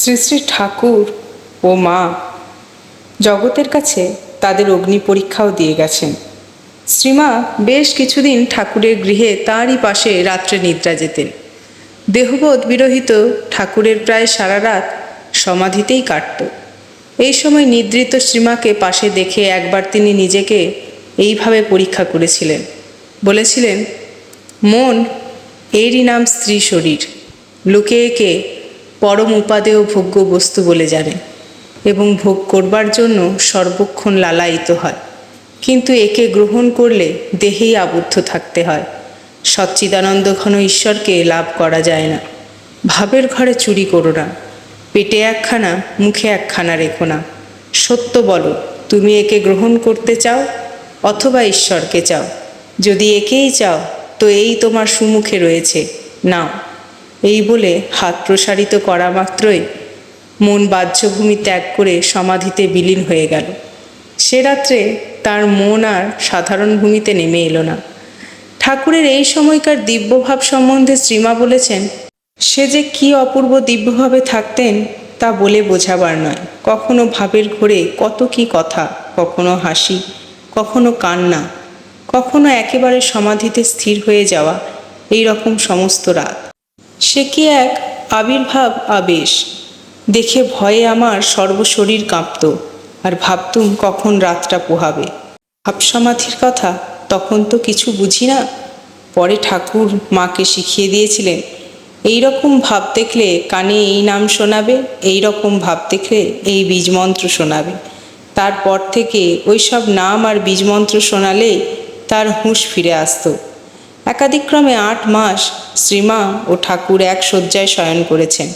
শ্রী শ্রী ঠাকুর ও মা জগতের কাছে তাদের অগ্নি পরীক্ষাও দিয়ে গেছেন। শ্রীমা বেশ কিছুদিন ঠাকুরের গৃহে তারই পাশে রাত্রে নিদ্রা যেতেন। দেহবোধ বিরহিত ঠাকুরের প্রায় সারা রাত সমাধিতেই কাটত। এই সময় নিদ্রিত শ্রীমাকে পাশে দেখে একবার তিনি নিজেকে এইভাবে পরীক্ষা করেছিলেন। বলেছিলেন, মন, এরই নাম স্ত্রী শরীর লোকে একে পরম উপাদেয় ভোগ্য বস্তু বলে জানে এবং ভোগ করবার জন্য সর্বক্ষণ লালায়িত হয়। কিন্তু একে গ্রহণ করলে দেহেই আবদ্ধ থাকতে হয়। সচ্চিদানন্দ ঘন ঈশ্বরকে লাভ করা যায় না। ভাবের ঘরে চুরি করো না। পেটে একখানা, মুখে একখানা রেখো না। সত্য বলো, তুমি একে গ্রহণ করতে চাও অথবা ঈশ্বরকে চাও? যদি একেই চাও, তো এই তোমার সুমুখে রয়েছে। নাও। এই বলে হাত প্রসারিত করা মাত্রই মন বাহ্যভূমি ত্যাগ করে সমাধিতে বিলীন হয়ে গেল। সে রাত্রে তার মন আর সাধারণ ভূমিতে নেমে এলো না। ঠাকুরের এই সময়কার দিব্যভাব সম্বন্ধে শ্রীমা বলেছেন, সে যে কি অপূর্ব দিব্যভাবে থাকতেন তা বলে বোঝাবার নয়। কখনো ভাবের ঘোরে কত কি কথা, কখনো হাসি, কখনো কান্না, কখনো একেবারে সমাধিতে স্থির হয়ে যাওয়া, এই রকম সমস্ত রাত। সে কি এক আবির্ভাব আবেশ? দেখে ভয়ে আমার সর্বশরীর কাঁপত, আর ভাবতুম কখন রাতটা পোহাবে। ভাবসমাধির কথা, তখন তো কিছু বুঝি না। পরে ঠাকুর মাকে শিখিয়ে দিয়েছিলেন, এই রকম ভাব দেখলে কানে এই নাম শোনাবে, এই রকম ভাব দেখলে এই বীজমন্ত্র শোনাবে। তারপর থেকে ওই সব নাম আর বীজমন্ত্র শোনালে তার হুঁশ ফিরে আসতো। একাদিক্রমে আট মাস শ্রীমা ও ঠাকুর এক শয্যায় শয়ন করেছেন।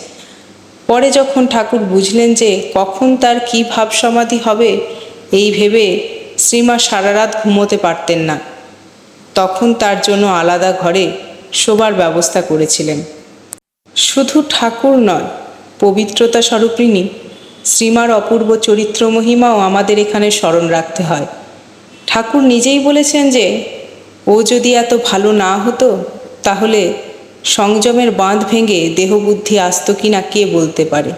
পরে যখন ঠাকুর বুঝলেন যে কখন তার কী ভাব সমাধি হবে, এই ভেবে শ্রীমা সারা রাত ঘুমোতে পারতেন না। তখন তার জন্য আলাদা ঘরে শোবার ব্যবস্থা করেছিলেন। শুধু ঠাকুর নয়, পবিত্রতা স্বরূপিণী, শ্রীমার অপূর্ব চরিত্র মহিমাও আমাদের এখানে স্মরণ রাখতে হয়। ঠাকুর নিজেই বলেছেন যে ও যদি এত ভালো না হতো, তাহলে সংযমের বাঁধ ভেঙে দেহবুদ্ধি আসতো কি না কে বলতে পারে?